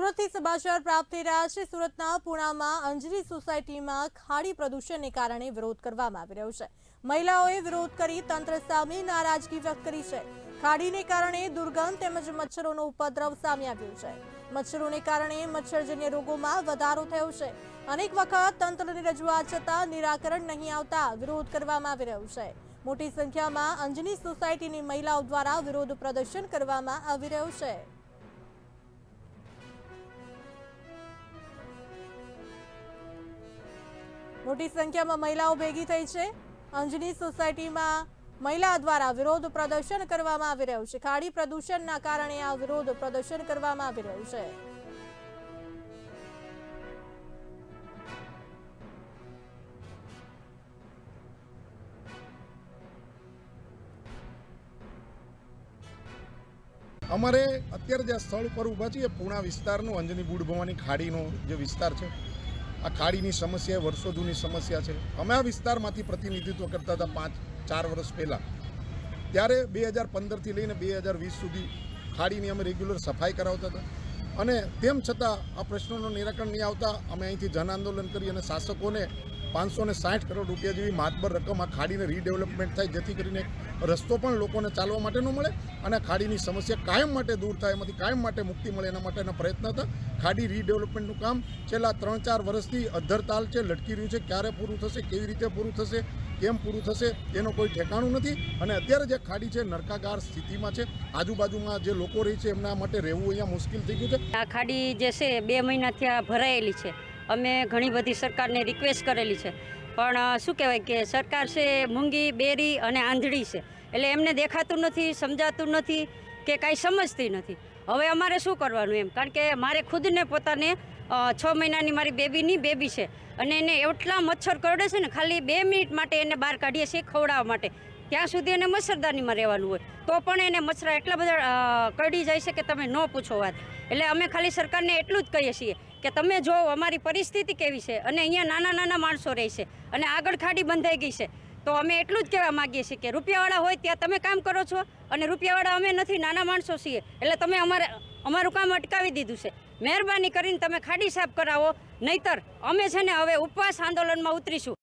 સુરતથી સમાચાર પ્રાપ્ત થઈ રહ્યા છે. સુરતના પુણામાં અંજરી સોસાયટીમાં ખાડી પ્રદૂષણને કારણે વિરોધ કરવામાં આવી રહ્યો છે. મહિલાઓએ વિરોધ કરી તંત્ર સામે નારાજગી વ્યક્ત કરી છે. ખાડીને કારણે દુર્ગંધ તેમજ મચ્છરોનો ઉપદ્રવ સામે આવ્યો છે. મચ્છરોને કારણે મચ્છરજન્ય રોગોમાં વધારો થયો છે. અનેક વખત તંત્રની રજૂઆત છતાં નિરાકરણ નહીં આવતા વિરોધ કરવામાં આવી રહ્યો છે. મોટી સંખ્યામાં અંજની સોસાયટીની મહિલાઓ દ્વારા વિરોધ પ્રદર્શન કરવામાં આવી રહ્યું છે. મોટી સંખ્યામાં મહિલાઓ ભેગી થઈ છે. અંજની સોસાયટીમાં મહિલા દ્વારા વિરોધ પ્રદર્શન કરવામાં આવી રહ્યું છે. ખાડી પ્રદૂષણના કારણે આ વિરોધ પ્રદર્શન કરવામાં આવી રહ્યું છે. અમારે અત્યારે જે સ્થળ ઉપર ઊભા છીએ, પૂણા વિસ્તારનું અંજની બુડ ભવાની ખાડીનો જે વિસ્તાર છે આ ખાડીની સમસ્યા વર્ષો જૂની સમસ્યા છે. અમે આ વિસ્તારમાંથી પ્રતિનિધિત્વ કરતા હતા પાંચ, ચાર વર્ષ પહેલાં. ત્યારે બે હજાર પંદરથી લઈને બે હજાર વીસ સુધી ખાડીની અમે રેગ્યુલર સફાઈ કરાવતા હતા. અને તેમ છતાં આ પ્રશ્નોનું નિરાકરણ નહીં આવતા, અમે અહીંથી જન આંદોલન કરી અને શાસકોને પાંચસો ને સાઠ કરોડ રૂપિયા જેવી માતબર રકમ આ ખાડીને રીડેવલપમેન્ટ થાય, જેથી કરીને રસ્તો પણ લોકોને ચાલવા માટેનો મળે અને ખાડીની સમસ્યા કાયમ માટે દૂર થાય, એમાંથી કાયમ માટે મુક્તિ મળે એના માટેના પ્રયત્ન હતા. ખાડી રીડેવલપમેન્ટનું કામ છેલ્લા ત્રણ ચાર વર્ષથી અધ્ધરતાલ છે, લટકી રહ્યું છે. ક્યારે પૂરું થશે, કેવી રીતે પૂરું થશે, કેમ પૂરું થશે, એનો કોઈ ઠેકાણું નથી. અને અત્યારે જે ખાડી છે, નરકાગાર સ્થિતિમાં છે. આજુબાજુમાં જે લોકો રહી છે, એમના માટે રહેવું અહીંયા મુશ્કેલ થઈ ગયું છે. આ ખાડી જે છે, બે મહિનાથી આ ભરાયેલી છે. અમે ઘણી બધી સરકારને રિક્વેસ્ટ કરેલી છે. પણ શું કહેવાય કે સરકાર છે, મૂંગી, બેરી અને આંધળી છે. એટલે એમને દેખાતું નથી, સમજાતું નથી કે કાંઈ સમજતી નથી. હવે અમારે શું કરવાનું એમ? કારણ કે મારે ખુદને પોતાને છ મહિનાની મારી બેબીની બેબી છે. અને એને એટલા મચ્છર કરડે છે ને, ખાલી બે મિનિટ માટે એને બહાર કાઢીએ છીએ ખવડાવવા માટે. ત્યાં સુધી એને મચ્છરદાનીમાં રહેવાનું હોય. તો પણ એને મચ્છરા એટલા બધા કરડી જાય છે કે તમે ન પૂછો વાત. એટલે અમે ખાલી સરકારને એટલું જ કહીએ છીએ કે તમે જો અમારી પરિસ્થિતિ કેવી છે? અને અહીંયા નાના નાના માણસો રહે છે અને આગળ ખાડી બંધાઈ ગઈ છે. તો અમે એટલું જ કહેવા માગીએ છીએ કે રૂપિયાવાળા હોય ત્યાં તમે કામ કરો છો અને રૂપિયાવાળા અમે નથી, નાના માણસો છીએ. એટલે તમે અમારે, અમારું કામ અટકાવી દીધું છે. મહેરબાની કરીને તમે ખાડી સાફ કરાવો, નહીતર અમે છે ને હવે ઉપવાસ આંદોલનમાં ઉતરીશું.